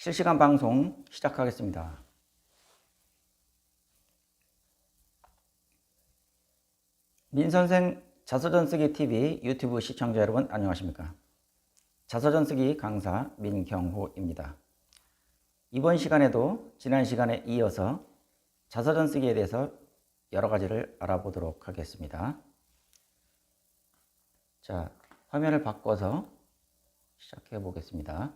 실시간 방송 시작하겠습니다. 민선생 자서전 쓰기 TV 유튜브 시청자 여러분 안녕하십니까? 자서전 쓰기 강사 민경호입니다. 이번 시간에도 지난 시간에 이어서 자서전 쓰기에 대해서 여러 가지를 알아보도록 하겠습니다. 자, 화면을 바꿔서 시작해 보겠습니다.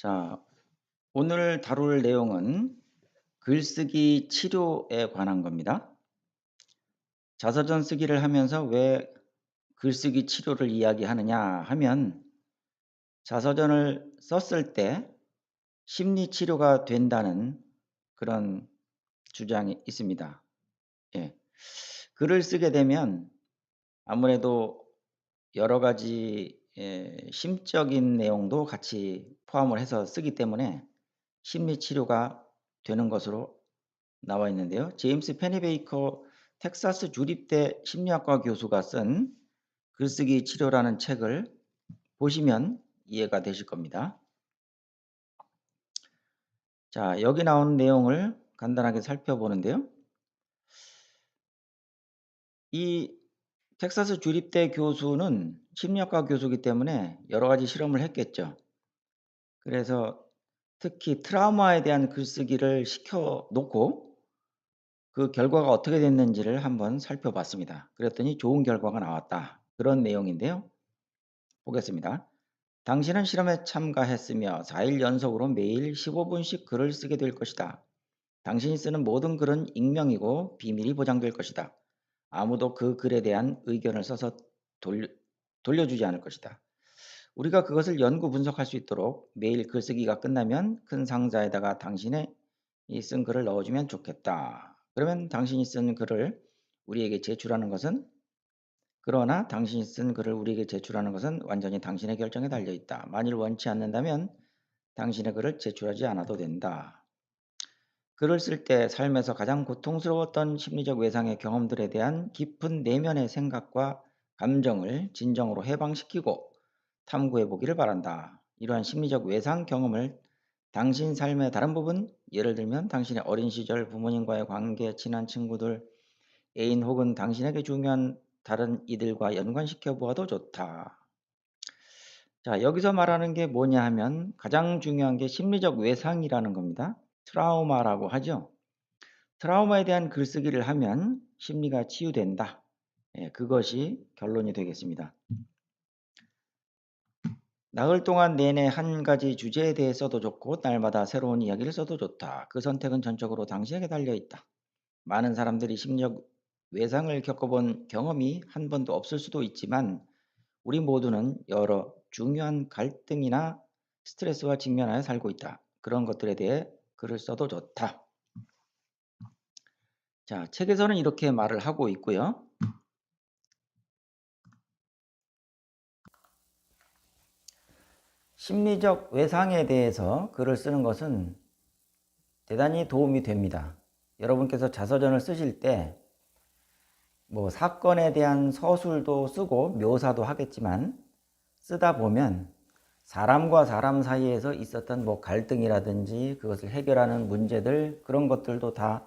자, 오늘 다룰 내용은 글쓰기 치료에 관한 겁니다. 자서전 쓰기를 하면서 왜 글쓰기 치료를 이야기하느냐 하면 자서전을 썼을 때 심리 치료가 된다는 그런 주장이 있습니다. 예. 글을 쓰게 되면 아무래도 여러 가지 예, 심적인 내용도 같이 포함을 해서 쓰기 때문에 심리 치료가 되는 것으로 나와 있는데요. 제임스 페니베이커 텍사스 주립대 심리학과 교수가 쓴 글쓰기 치료라는 책을 보시면 이해가 되실 겁니다. 자, 여기 나온 내용을 간단하게 살펴보는데요. 이 텍사스 주립대 교수는 심리학과 교수이기 때문에 여러 가지 실험을 했겠죠. 그래서 특히 트라우마에 대한 글쓰기를 시켜 놓고 그 결과가 어떻게 됐는지를 한번 살펴봤습니다. 그랬더니 좋은 결과가 나왔다. 그런 내용인데요. 보겠습니다. 당신은 실험에 참가했으며 4일 연속으로 매일 15분씩 글을 쓰게 될 것이다. 당신이 쓰는 모든 글은 익명이고 비밀이 보장될 것이다. 아무도 그 글에 대한 의견을 써서 돌려, 돌려주지 않을 것이다. 우리가 그것을 연구 분석할 수 있도록 매일 글쓰기가 끝나면 큰 상자에다가 당신의 이쓴 글을 넣어주면 좋겠다. 그러면 당신이 쓴 글을 우리에게 제출하는 것은 그러나 당신이 쓴 글을 우리에게 제출하는 것은 완전히 당신의 결정에 달려 있다. 만일 원치 않는다면 당신의 글을 제출하지 않아도 된다. 글을 쓸 때 삶에서 가장 고통스러웠던 심리적 외상의 경험들에 대한 깊은 내면의 생각과 감정을 진정으로 해방시키고 탐구해 보기를 바란다. 이러한 심리적 외상 경험을 당신 삶의 다른 부분, 예를 들면 당신의 어린 시절 부모님과의 관계, 친한 친구들, 애인 혹은 당신에게 중요한 다른 이들과 연관시켜 보아도 좋다. 자, 여기서 말하는 게 뭐냐 하면 가장 중요한 게 심리적 외상이라는 겁니다. 트라우마라고 하죠. 트라우마에 대한 글쓰기를 하면 심리가 치유된다. 예, 그것이 결론이 되겠습니다. 나흘 동안 내내 한 가지 주제에 대해 써도 좋고 날마다 새로운 이야기를 써도 좋다. 그 선택은 전적으로 당신에게 달려 있다. 많은 사람들이 심리적 외상을 겪어본 경험이 한 번도 없을 수도 있지만 우리 모두는 여러 중요한 갈등이나 스트레스와 직면하여 살고 있다. 그런 것들에 대해 글을 써도 좋다. 자, 책에서는 이렇게 말을 하고 있고요. 심리적 외상에 대해서 글을 쓰는 것은 대단히 도움이 됩니다. 여러분께서 자서전을 쓰실 때 뭐 사건에 대한 서술도 쓰고 묘사도 하겠지만 쓰다 보면 사람과 사람 사이에서 있었던 뭐 갈등이라든지 그것을 해결하는 문제들 그런 것들도 다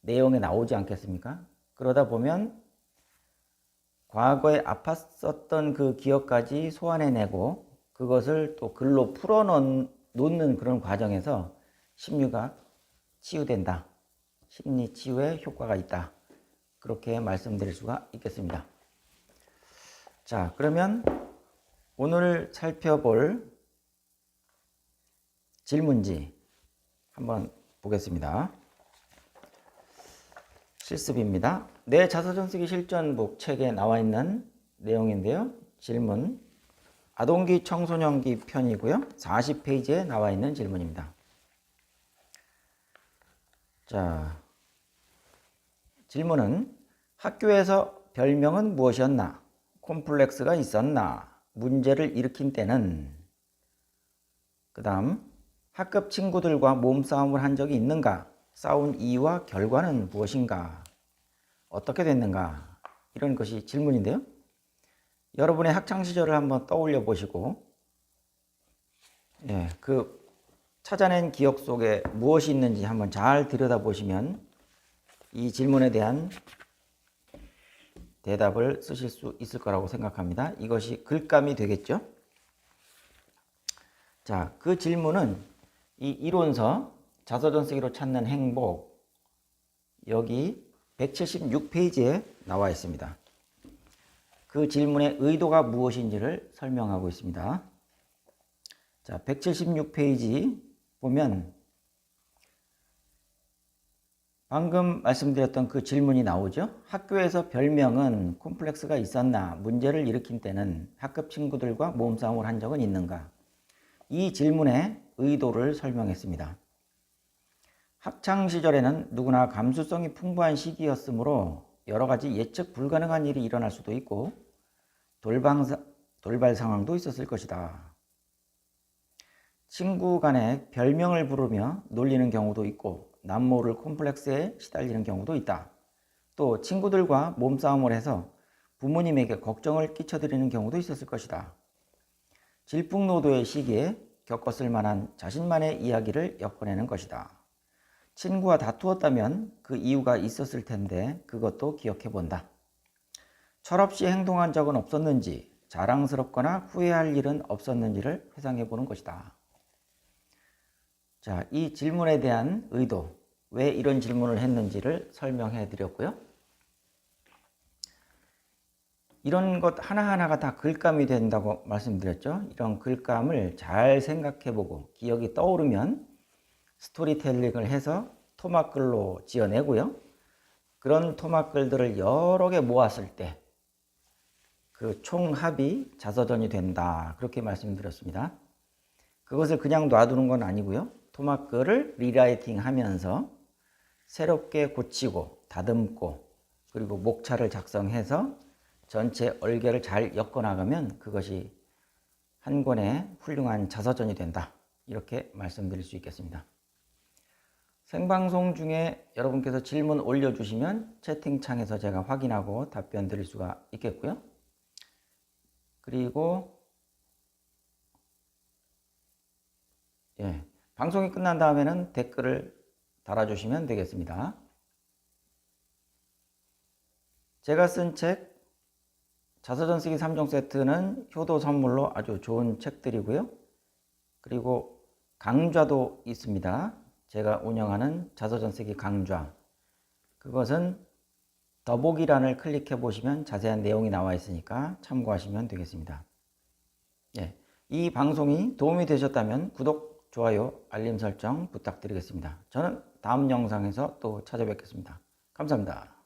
내용에 나오지 않겠습니까? 그러다 보면 과거에 아팠었던 그 기억까지 소환해내고 그것을 또 글로 풀어놓는 그런 과정에서 심리가 치유된다. 심리 치유에 효과가 있다. 그렇게 말씀드릴 수가 있겠습니다. 자, 그러면 오늘 살펴볼 질문지 한번 보겠습니다. 실습입니다. 내 자서전 쓰기 실전북 책에 나와 있는 내용인데요. 질문 아동기 청소년기 편이고요. 40페이지에 나와 있는 질문입니다. 자, 질문은 학교에서 별명은 무엇이었나? 콤플렉스가 있었나? 문제를 일으킨 때는 그 다음 학급 친구들과 몸싸움을 한 적이 있는가? 싸운 이유와 결과는 무엇인가? 어떻게 됐는가? 이런 것이 질문인데요. 여러분의 학창 시절을 한번 떠올려 보시고, 예, 그 찾아낸 기억 속에 무엇이 있는지 한번 잘 들여다보시면 이 질문에 대한 대답을 쓰실 수 있을 거라고 생각합니다. 이것이 글감이 되겠죠? 자, 그 질문은 이 이론서 자서전 쓰기로 찾는 행복 여기 176페이지에 나와 있습니다. 그 질문의 의도가 무엇인지를 설명하고 있습니다. 자, 176페이지 보면 방금 말씀드렸던 그 질문이 나오죠. 학교에서 별명은 콤플렉스가 있었나? 문제를 일으킨 때는 학급 친구들과 몸싸움을 한 적은 있는가? 이 질문의 의도를 설명했습니다. 학창 시절에는 누구나 감수성이 풍부한 시기였으므로 여러 가지 예측 불가능한 일이 일어날 수도 있고 돌방, 돌발 상황도 있었을 것이다. 친구 간에 별명을 부르며 놀리는 경우도 있고 남모를 콤플렉스에 시달리는 경우도 있다. 또 친구들과 몸싸움을 해서 부모님에게 걱정을 끼쳐드리는 경우도 있었을 것이다. 질풍노도의 시기에 겪었을 만한 자신만의 이야기를 엮어내는 것이다. 친구와 다투었다면 그 이유가 있었을 텐데 그것도 기억해 본다. 철없이 행동한 적은 없었는지 자랑스럽거나 후회할 일은 없었는지를 회상해 보는 것이다. 자, 이 질문에 대한 의도, 왜 이런 질문을 했는지를 설명해 드렸고요. 이런 것 하나하나가 다 글감이 된다고 말씀드렸죠. 이런 글감을 잘 생각해 보고 기억이 떠오르면 스토리텔링을 해서 토막글로 지어내고요. 그런 토막글들을 여러 개 모았을 때 그 총합이 자서전이 된다. 그렇게 말씀드렸습니다. 그것을 그냥 놔두는 건 아니고요. 토막글을 리라이팅 하면서 새롭게 고치고 다듬고 그리고 목차를 작성해서 전체 얼개를 잘 엮어 나가면 그것이 한 권의 훌륭한 자서전이 된다. 이렇게 말씀드릴 수 있겠습니다. 생방송 중에 여러분께서 질문 올려주시면 채팅창에서 제가 확인하고 답변 드릴 수가 있겠고요. 그리고 예, 방송이 끝난 다음에는 댓글을 달아주시면 되겠습니다. 제가 쓴 책 자서전 쓰기 3종 세트는 효도 선물로 아주 좋은 책들이고요. 그리고 강좌도 있습니다. 제가 운영하는 자서전 쓰기 강좌. 그것은 더보기란을 클릭해 보시면 자세한 내용이 나와 있으니까 참고하시면 되겠습니다. 예, 이 방송이 도움이 되셨다면 구독, 좋아요, 알림 설정 부탁드리겠습니다. 저는 다음 영상에서 또 찾아뵙겠습니다. 감사합니다.